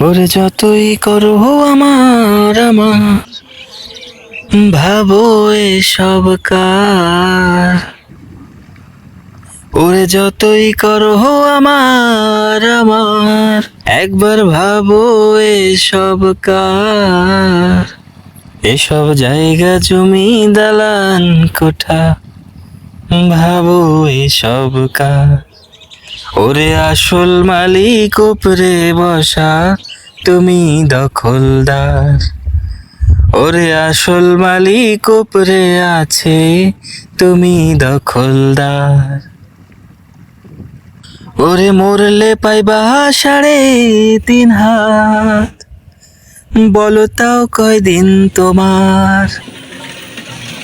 ওরে যতই করো আমার আমার, ভাবো এসব কার। ওরে যতই করো আমার আমার, একবার ভাবো এসব কার। এসব জায়গা জমি দালান কোঠা, ভাবো এসব কার। ওরে আসল মালিক উপরে বসা তুমি দখলদার। ওরে আসল মালিক উপরে আছে, তুমি দখলদার। ওরে মরলে পাইবা সাড়ে তিন হাত। বলো তাও কয়দিন তোমার?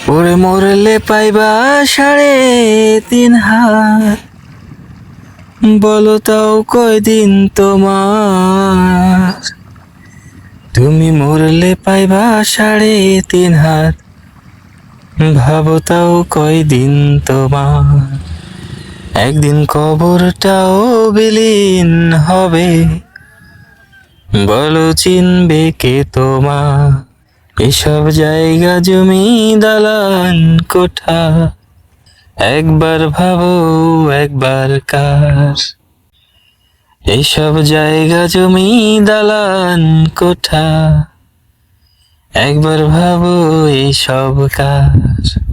ওরে মরলে পাইবা সাড়ে তিন হাত। বলো তাও কয়দিন তোমার? তুমি মরলে পাইবা সাড়ে তিন হাত। ভাবো তাও কয়দিন তোমার? একদিন কবরটাও বিলীন হবে। বলো চিনবে কে তোমার? এসব জায়গা জমি দালান কোঠা। একবার ভাবো একবার কার। এইসব জায়গা জমি দালান কোঠা। একবার ভাবো এইসব কার।